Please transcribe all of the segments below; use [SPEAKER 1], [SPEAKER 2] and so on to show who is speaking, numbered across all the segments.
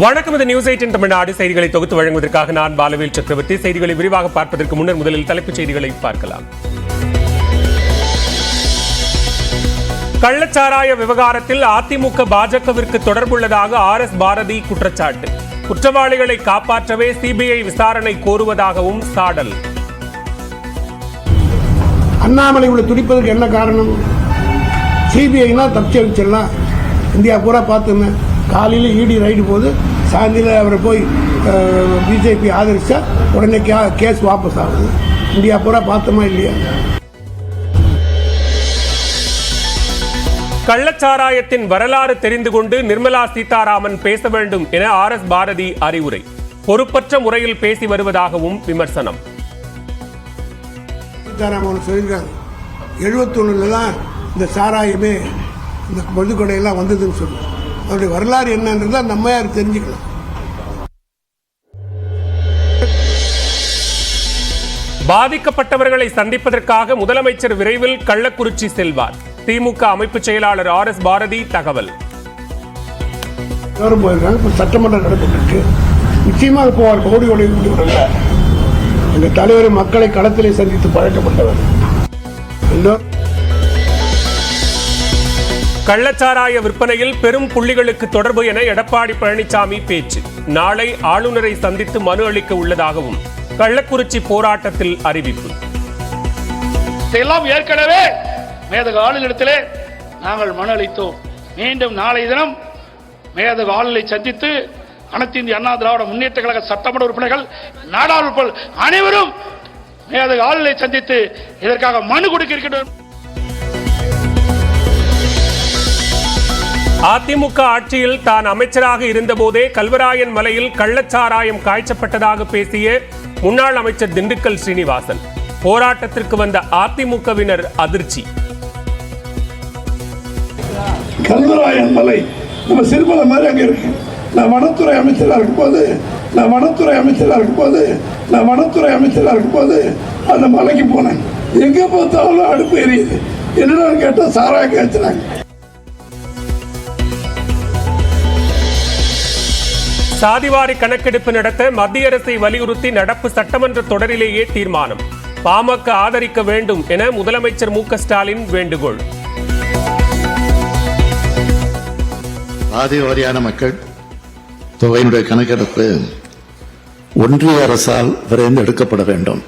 [SPEAKER 1] வணக்கம். இது news eighteen Tamil Nadu. செய்திகளை தொகுத்து வழங்குவதற்காக நான் பாலவேல் சக்கரவர்த்தி. செய்திகளை விரிவாக பார்ப்பதற்கு முன்னர் முதலில் தலைப்புச் செய்திகளை பார்க்கலாம். கள்ளச்சாராய விவகாரத்தில் அதிமுக பாஜகவிற்கு தொடர்புள்ளதாக ஆர் எஸ் பாரதி குற்றச்சாட்டு. குற்றவாளிகளை காப்பாற்றவே சிபிஐ விசாரணை கோருவதாகவும் சாடல்.
[SPEAKER 2] அண்ணாமலை உள்ள துடிப்பதற்கு என்ன காரணம்? சிபிஐனா தப்பிச்சு வச்சிடலாம் இந்தியா பூரா பார்த்துங்க காலையில் இடி ரைடு போது சாயந்தரம் அவரை போய் பிஜேபி ஆதரிச்சா உடனே கே- கேஸ் வாபஸ் ஆகுது. இந்தியா பூரா பார்த்தோமா இல்லையா?
[SPEAKER 1] கள்ளச்சாராயத்தின் வரலாறு தெரிந்து கொண்டு நிர்மலா சீதாராமன் பேச வேண்டும் என ஆர் எஸ் பாரதி அறிவுரை. பொறுப்பற்ற முறையில் பேசி வருவதாகவும் விமர்சனம்.
[SPEAKER 2] சீதாராமன் சொல்லியிருக்காங்க எழுபத்தொன்னுல தான் இந்த சாராயமே இந்த மதுக்கொடையெல்லாம் வந்ததுன்னு சொல்லுவாங்க அவருடைய வரலாறு என்னன்றதை நம்ம யார் தெரிஞ்சுக்கலாம்.
[SPEAKER 1] பாதிக்கப்பட்டவர்களை சந்திப்பதற்காக முதலமைச்சர் விரைவில் கள்ளக்குறிச்சி செல்வார். திமுக அமைப்பு செயலாளர் ஆர் எஸ் பாரதி தகவல்.
[SPEAKER 2] சட்டமன்றம் நடந்துட்டு நிச்சயமாக போவார். கோடி கோடி முடிவுறல்ல எங்க தலைவர் மக்களை களத்திலே சந்தித்து பழக்கப்பட்டவர். எல்லோரும்
[SPEAKER 1] கள்ளச்சாராய விற்பனையில் பெரும் புள்ளிகளுக்கு தொடர்பு என எடப்பாடி பழனிசாமி பேச்சு. நாளை ஆளுநரை சந்தித்து மனு அளிக்க உள்ளதாகவும் கள்ளக்குறிச்சி போராட்டத்தில் அறிவிப்பு.
[SPEAKER 3] இதையெல்லாம் ஏற்கனவே மேதக ஆளுநரிடத்திலே நாங்கள் மனு அளித்தோம். மீண்டும் நாளை தினம் மேதக ஆளுநரை சந்தித்து அனைத்து இந்திய அண்ணா திராவிட முன்னேற்ற கழக சட்டமன்ற உறுப்பினர்கள் நாடாளுமன்ற அனைவரும் மேதக ஆளுநரை சந்தித்து இதற்காக மனு கொடுக்க இருக்கின்றோம்.
[SPEAKER 1] அதிமுக ஆட்சியில் தான் அமைச்சராக இருந்தபோதே கல்வராயன் மலையில் கள்ளச்சாராயம் காய்ச்சப்பட்டதாக பேசிய முன்னாள் அமைச்சர் திண்டுக்கல் ஸ்ரீனிவாசன் போராட்டத்திற்கு வந்த அதிமுகவினர் அதிர்ச்சி.
[SPEAKER 4] கல்வராயன் மலை. நம்ம சிறுமலை மாதிரி அங்கே இருக்கு. நான் வனத்துறை அமைச்சராக இருக்கும்போது நான் வனத்துறை அமைச்சராக இருக்கும்போது நான் வனத்துறை அமைச்சராக இருக்கும்போது அந்த மலைக்கு போனேன். எங்கே பார்த்தாலும் அடுப்பு எரியுது. என்னடான்னு கேட்டால் சாராயம் காய்ச்சினாங்க.
[SPEAKER 1] சாதிவாரி கணக்கெடுப்பு நடத்த மத்திய அரசை வலியுறுத்தி நடப்பு சட்டமன்ற தொடரிலேயே தீர்மானம். பாமக ஆதரிக்க வேண்டும் என முதலமைச்சர் மு ஸ்டாலின் வேண்டுகோள்.
[SPEAKER 5] சாதிவாரியான மக்கள் தொகையினுடைய கணக்கெடுப்பு ஒன்றிய அரசால் விரைந்து எடுக்கப்பட வேண்டும்.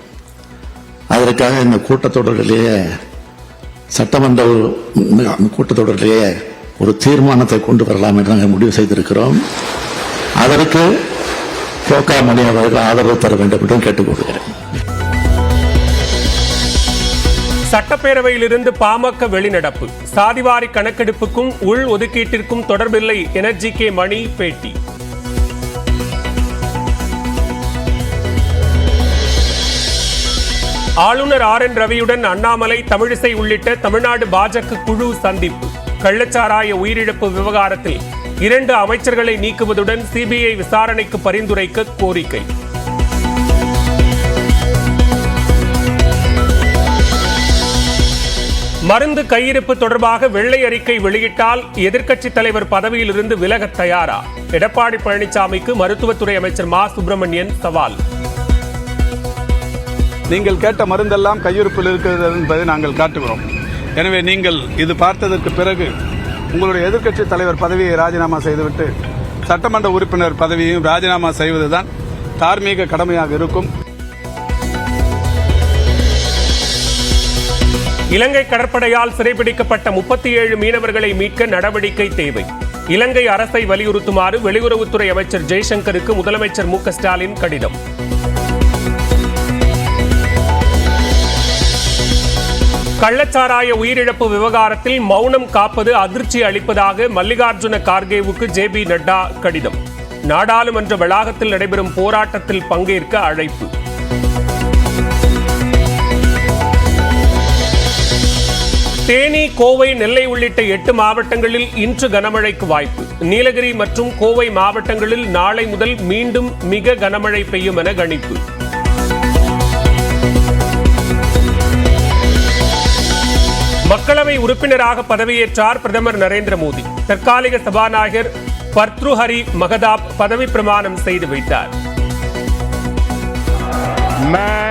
[SPEAKER 5] அதற்காக இந்த கூட்டத்தொடரிலேயே சட்டமன்ற கூட்டத்தொடரிலேயே ஒரு தீர்மானத்தை கொண்டு வரலாம் என்று நாங்கள் முடிவு செய்திருக்கிறோம். அதற்கு போக்கா மணி அவர்கள் ஆதரவு தர வேண்டும் என்றும் கேட்டுக்கொள்கிறேன்.
[SPEAKER 1] சட்டப்பேரவையிலிருந்து பாமக வெளிநடப்பு. சாதிவாரி கணக்கெடுப்புக்கும் உள் ஒதுக்கீட்டிற்கும் தொடர்பில்லை எனர்ஜி கே மணி பேட்டி. ஆளுநர் ஆர் என் ரவியுடன் அண்ணாமலை தமிழிசை உள்ளிட்ட தமிழ்நாடு பாஜக குழு சந்திப்பு. கள்ளச்சாராய உயிரிழப்பு விவகாரத்தில் இரண்டு அமைச்சர்களை நீக்குவதுடன் சிபிஐ விசாரணைக்கு பரிந்துரைக்க கோரிக்கை. மருந்து கையிருப்பு தொடர்பாக வெள்ளை அறிக்கை வெளியிட்டால் எதிர்க்கட்சித் தலைவர் பதவியிலிருந்து விலக தயாரா? எடப்பாடி பழனிசாமிக்கு மருத்துவத்துறை அமைச்சர் மா. சுப்பிரமணியன் சவால்.
[SPEAKER 6] நீங்கள் கேட்ட மருந்தெல்லாம் கையிருப்பில் இருக்கிறது என்பதை நாங்கள் காட்டுகிறோம். எனவே நீங்கள் இது பார்த்ததற்கு பிறகு உங்களுடைய எதிர்க்கட்சி தலைவர் பதவியை ராஜினாமா செய்துவிட்டு சட்டமன்ற உறுப்பினர் பதவியையும் ராஜினாமா செய்வதுதான் தார்மீக கடமையாக இருக்கும்.
[SPEAKER 1] இலங்கை கடற்படையால் சிறைபிடிக்கப்பட்ட முப்பத்தி ஏழு மீனவர்களை மீட்க நடவடிக்கை தேவை. இலங்கை அரசை வலியுறுத்துமாறு வெளியுறவுத்துறை அமைச்சர் ஜெய்சங்கருக்கு முதலமைச்சர் மு ஸ்டாலின் கடிதம். கள்ளச்சாராய உயிரிழப்பு விவகாரத்தில் மௌனம் காப்பது அதிர்ச்சி அளிப்பதாக மல்லிகார்ஜுன கார்கேவுக்கு ஜே பி நட்டா கடிதம். நாடாளுமன்ற வளாகத்தில் நடைபெறும் போராட்டத்தில் பங்கேற்க அழைப்பு. தேனி கோவை நெல்லை உள்ளிட்ட எட்டு மாவட்டங்களில் இன்று கனமழைக்கு வாய்ப்பு. நீலகிரி மற்றும் கோவை மாவட்டங்களில் நாளை முதல் மீண்டும் மிக கனமழை பெய்யும் என கணிப்பு. மக்களவை உறுப்பினராக பதவியேற்றார் பிரதமர் நரேந்திர மோடி தற்காலிக சபாநாயகர் பர்த்ருஹரி மகதாப் பதவி பிரமாணம் செய்து வைத்தார்
[SPEAKER 7] मैं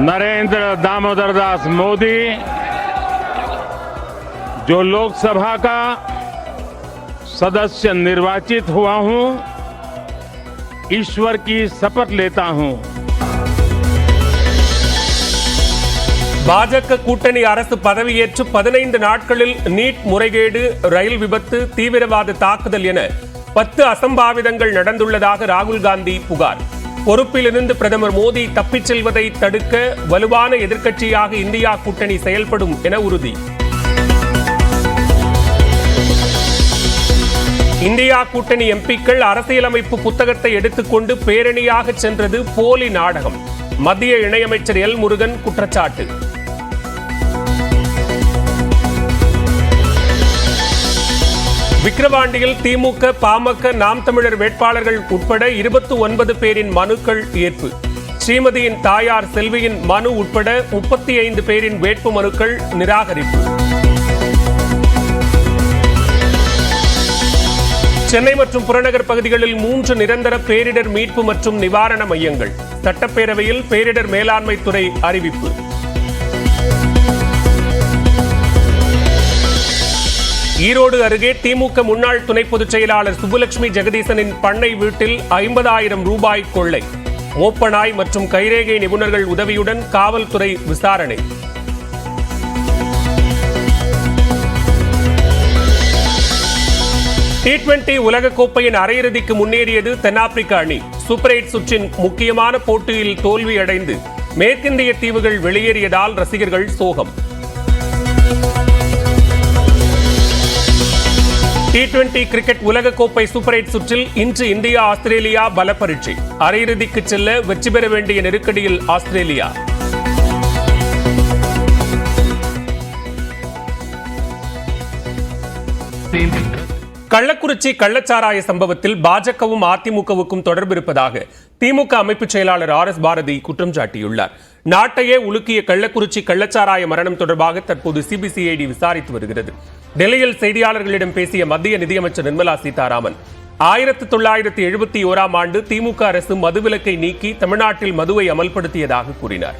[SPEAKER 7] नरेंद्र दामोदर दास मोदी जो लोकसभा का सदस्य निर्वाचित हुआ हूं ईश्वर की शपथ लेता हूं
[SPEAKER 1] பாஜக கூட்டணி அரசு பதவியேற்று பதினைந்து நாட்களில் நீட் முறைகேடு ரயில் விபத்து தீவிரவாத தாக்குதல் என பத்து அசம்பாவிதங்கள் நடந்துள்ளதாக ராகுல் காந்தி புகார். பொறுப்பிலிருந்து பிரதமர் மோடி தப்பிச் செல்வதை தடுக்க வலுவான எதிர்க்கட்சியாக இந்தியா கூட்டணி செயல்படும் என உறுதி. இந்தியா கூட்டணி எம்பிக்கள் அரசியலமைப்பு புத்தகத்தை எடுத்துக்கொண்டு பேரணியாக சென்றது போலி நாடகம். மத்திய இணையமைச்சர் எல் முருகன் குற்றச்சாட்டு. விக்கிரவாண்டியில் திமுக பாமக நாம் தமிழர் வேட்பாளர்கள் உட்பட இருபத்தி ஒன்பது பேரின் மனுக்கள் ஏற்பு. ஸ்ரீமதியின் தாயார் செல்வியின் மனு உட்பட முப்பத்தி ஐந்து பேரின் வேட்பு மனுக்கள் நிராகரிப்பு. சென்னை மற்றும் புறநகர் பகுதிகளில் மூன்று நிரந்தர பேரிடர் மீட்பு மற்றும் நிவாரண மையங்கள். சட்டப்பேரவையில் பேரிடர் மேலாண்மை துறை அறிவிப்பு. ஈரோடு அருகே திமுக முன்னாள் துணை பொதுச் செயலாளர் சுப்புலட்சுமி ஜெகதீசனின் பண்ணை வீட்டில் ஐம்பதாயிரம் ரூபாய் கொள்ளை. மோப்பனாய் மற்றும் கைரேகை நிபுணர்கள் உதவியுடன் காவல்துறை விசாரணை. டி டுவெண்டி உலகக்கோப்பையின் அரையிறுதிக்கு முன்னேறியது தென்னாப்பிரிக்க அணி. சூப்பர் எயிட் சுற்றின் முக்கியமான போட்டியில் தோல்வியடைந்து மேற்கிந்திய தீவுகள் வெளியேறியதால் ரசிகர்கள் சோகம். டி டுவெண்டி கிரிக்கெட் உலகக்கோப்பை சூப்பர் எயிட் சுற்றில் இன்று இந்தியா ஆஸ்திரேலியா பல பரீட்சை அரையிறுதிக்கு செல்ல வெற்றி பெற வேண்டிய நெருக்கடியில் ஆஸ்திரேலியா. கள்ளக்குறிச்சி கள்ளச்சாராய சம்பவத்தில் பாஜகவும் அதிமுகவுக்கும் தொடர்பு இருப்பதாக திமுக அமைப்பு செயலாளர் ஆர் எஸ் பாரதி குற்றம் சாட்டியுள்ளார். நாட்டையே உலுக்கிய கள்ளக்குறிச்சி கள்ளச்சாராய மரணம் தொடர்பாக தற்போது சிபிசிஐடி விசாரித்து வருகிறது. டெல்லியில் செய்தியாளர்களிடம் பேசிய மத்திய நிதியமைச்சர் நிர்மலா சீதாராமன் ஆயிரத்தி தொள்ளாயிரத்தி எழுபத்தி ஓராம் ஆண்டு திமுக அரசு மதுவிலக்கை நீக்கி தமிழ்நாட்டில் மதுவை அமல்படுத்தியதாக கூறினார்.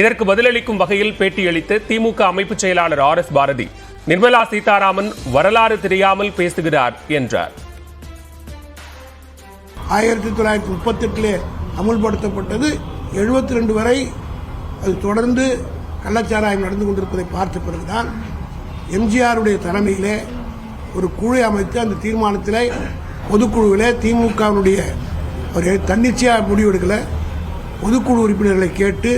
[SPEAKER 1] இதற்கு பதிலளிக்கும் வகையில் பேட்டியளித்த திமுக அமைப்பு செயலாளர் ஆர் எஸ் பாரதி நிர்மலா சீதாராமன் வரலாறு தெரியாமல் பேசுகிறார் என்றார்.
[SPEAKER 2] ஆயிரத்தி தொள்ளாயிரத்தி முப்பத்தெட்டிலே அமுல்படுத்தப்பட்டது. எழுபத்தி ரெண்டு வரை அது தொடர்ந்து கள்ளச்சாராயம் நடந்து கொண்டிருப்பதை பார்த்த பிறகுதான் எம்ஜிஆருடைய தலைமையிலே ஒரு குழு அமைத்து அந்த தீர்மானத்தில் பொதுக்குழுவிலே திமுகவினுடைய ஒரு தன்னிச்சையாக முடிவெடுக்கலை பொதுக்குழு உறுப்பினர்களை கேட்டு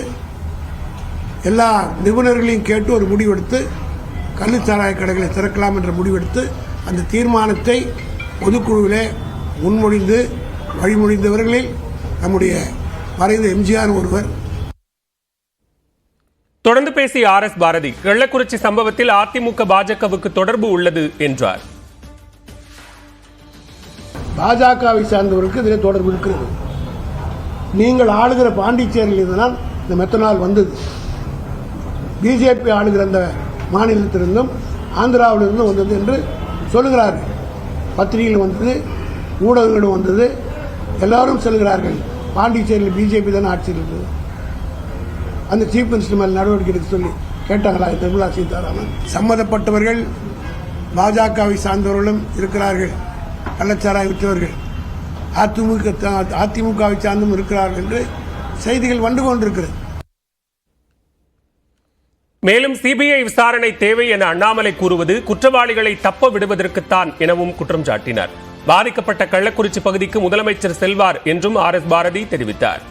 [SPEAKER 2] எல்லா நிபுணர்களையும் கேட்டு ஒரு முடிவெடுத்து கள்ளுச்சாராய கடைகளை திறக்கலாம் என்ற முடிவெடுத்து அந்த தீர்மானத்தை பொதுக்குழுவிலே முன்மொழிந்து வழிமொழிந்தவர்களில் நம்முடைய மறைந்த எம்ஜிஆர் ஒருவர்
[SPEAKER 1] தொடர்ந்து பேசிய ஆர் எஸ் பாரதி கள்ளக்குறிச்சி சம்பவத்தில் அதிமுக பாஜகவுக்கு தொடர்பு உள்ளது என்றார்.
[SPEAKER 2] பாஜகவை சார்ந்தவருக்கு இதில் தொடர்பு இருக்கிறது. நீங்கள் ஆளுகிற பாண்டிச்சேரியில் இருந்தனால் இந்த மெத்தனால் வந்தது. பிஜேபி ஆளுகிற அந்த மாநிலத்திலிருந்தும் ஆந்திராவிலிருந்தும் வந்தது என்று சொல்லுகிறார்கள். பத்திரிகையில் வந்தது ஊடகங்களும் வந்தது. எல்லாரும் சொல்கிறார்கள் பாண்டிச்சேரியில் பிஜேபி தான் ஆட்சியில் இருந்தது. அந்த சீஃப் மினிஸ்டர் மேல் நடவடிக்கை எடுக்க சொல்லி கேட்டாங்களா நிர்மலா சீதாராமன்? சம்மதப்பட்டவர்கள் பாஜகவை சார்ந்தவர்களும் இருக்கிறார்கள். கள்ளச்சாராய் விற்றவர்கள். அதிமுக அதிமுகவை சார்ந்தும் இருக்கிறார்கள் என்று செய்திகள் வந்து கொண்டிருக்கிறது.
[SPEAKER 1] மேலும் சிபிஐ விசாரணை தேவை என அண்ணாமலை கூறுவது குற்றவாளிகளை தப்ப விடுவதற்குத்தான் எனவும் குற்றம் சாட்டினார். பாதிக்கப்பட்ட கள்ளக்குறிச்சி பகுதிக்கு முதலமைச்சர் செல்வார் என்றும் ஆர் எஸ் பாரதி தெரிவித்தார்.